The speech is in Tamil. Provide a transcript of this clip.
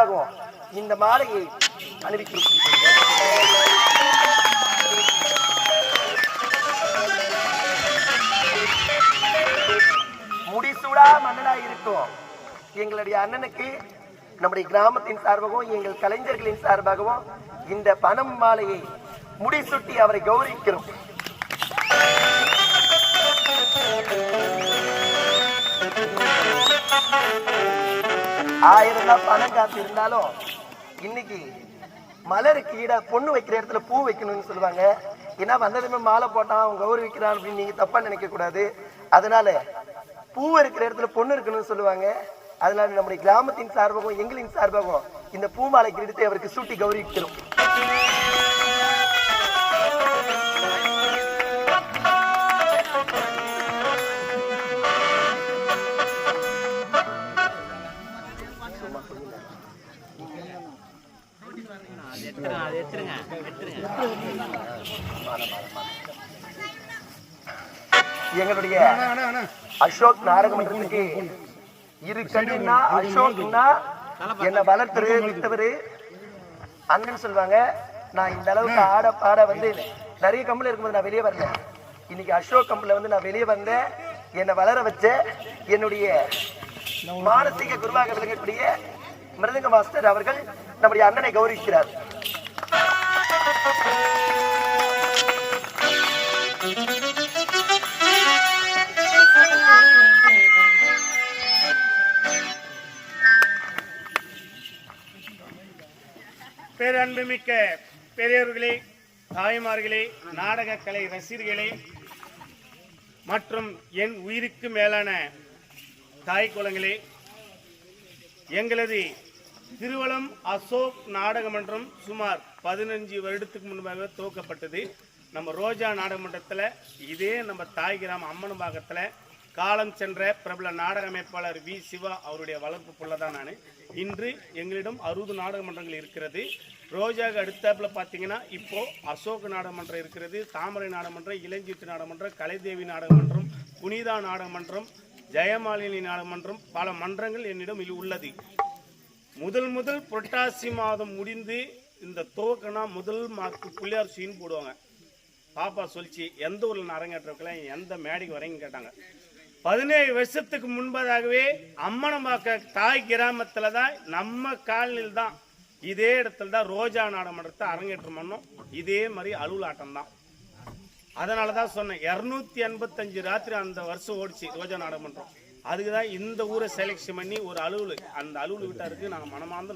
பகவான் இந்த மாலையை அணிவிக்கிறோம் முடிசூடா மன்னனா இருக்கும். எங்களுடைய அண்ணனுக்கு நம்முடைய கிராமத்தின் சார்பாகவும் எங்கள் கலைஞர்களின் சார்பாகவும் இந்த பணம் மாலையை முடிசூட்டி அவரை கௌரவிக்கிறோம். ஆயிரம் தான் பணம் காசு இருந்தாலும் இன்னைக்கு மலருக்கு ஈட பொண்ணு வைக்கிற இடத்துல பூ வைக்கணும்னு சொல்லுவாங்க. ஏன்னா வந்ததுமே மாலை போட்டான் அவன் கௌரவிக்கிறான் அப்படின்னு நீங்க தப்பா நினைக்க கூடாது. அதனால பூ இருக்கிற இடத்துல பொண்ணு இருக்கணும்னு சொல்லுவாங்க. அதனால நம்முடைய கிராமத்தின் சார்பாகவும் எங்களின் சார்பாகவும் இந்த பூ மாலை கிரீடத்தை அவருக்கு சூட்டி கௌரவிக்கிறோம் எங்களுடைய அசோக் நாரகமன்றத்துக்கு இரு கண்ணுன்னா அசோக்னா என்னை வளர்த்துரு வித்தவரு. அண்ணன் சொல்லுவாங்க நான் இந்த அளவுக்கு ஆட பாட வந்து நிறைய கம்பெனி இருக்கும்போது நான் வெளியே வரல. இன்னைக்கு அசோக் கம்பெனில வந்து நான் வெளியே வந்தேன் என்னை வளர வச்ச என்னுடைய மானசீக குருவாக விளங்கக்கூடிய மிருதங்க மாஸ்டர் அவர்கள் நம்முடைய அண்ணனை கௌரவிக்கிறார். பேரன்புமிக்க பெரியவர்களே தாய்மார்களே நாடக கலை ரசிகர்களே மற்றும் என் உயிருக்கு மேலான தாய் குலங்களே எங்களது திருவளம் அசோக் நாடகமன்றம் சுமார் பதினஞ்சு வருடத்துக்கு முன்பாக துவக்கப்பட்டது. நம்ம ரோஜா நாடகமன்றத்தில் இதே நம்ம தாய் கிராம அம்மனபாகத்தில் காலம் சென்ற பிரபல நாடக அமைப்பாளர் வி. சிவா அவருடைய வளர்ப்பு புள்ள தான் நான். இன்று எங்களிடம் அறுபது நாடகமன்றங்கள் இருக்கிறது. ரோஜாவுக்கு அடுத்தாப்பில் பார்த்தீங்கன்னா இப்போது அசோக் நாடகமன்றம் இருக்கிறது தாமரை நாடகமன்றம் இளஞ்சீட்டு நாடகமன்றம் கலைதேவி நாடகமன்றம் புனிதா நாடகமன்றம் ஜெயமாலினி நாடகமன்றம் பல மன்றங்கள் என்னிடம் இல் உள்ளது. முதல் முதல் புரட்டாசி மாதம் முடிந்து இந்த துவக்கனா முதல் மாதத்துக்கு பிள்ளையார் சீன் போடுவாங்க. பாப்பா சொல்லிச்சு எந்த ஊரில் அரங்கேற்றக்கலாம் எந்த மேடைக்கு வரீங்கன்னு கேட்டாங்க. பதினேழு வருஷத்துக்கு முன்பதாகவே அம்மனம்பாக்க தாய் கிராமத்தில் தான் நம்ம காலனில் தான் இதே இடத்துல தான் ரோஜா நாடகமன்றத்தை அரங்கேற்றம் பண்ணோம் இதே மாதிரி அலுவலாட்டம் தான். அதனால தான் சொன்னேன் இரநூத்தி எண்பத்தஞ்சு ராத்திரி அந்த வருஷம் ஓடிச்சு ரோஜா நாடகமன்றம் அதுக்கு தான் இந்த ஊரை செலெக்ஷன் பண்ணி ஒரு அலுவலு அந்த அலுவலு வீட்டாருக்கு நாங்கள் மனமார்ந்த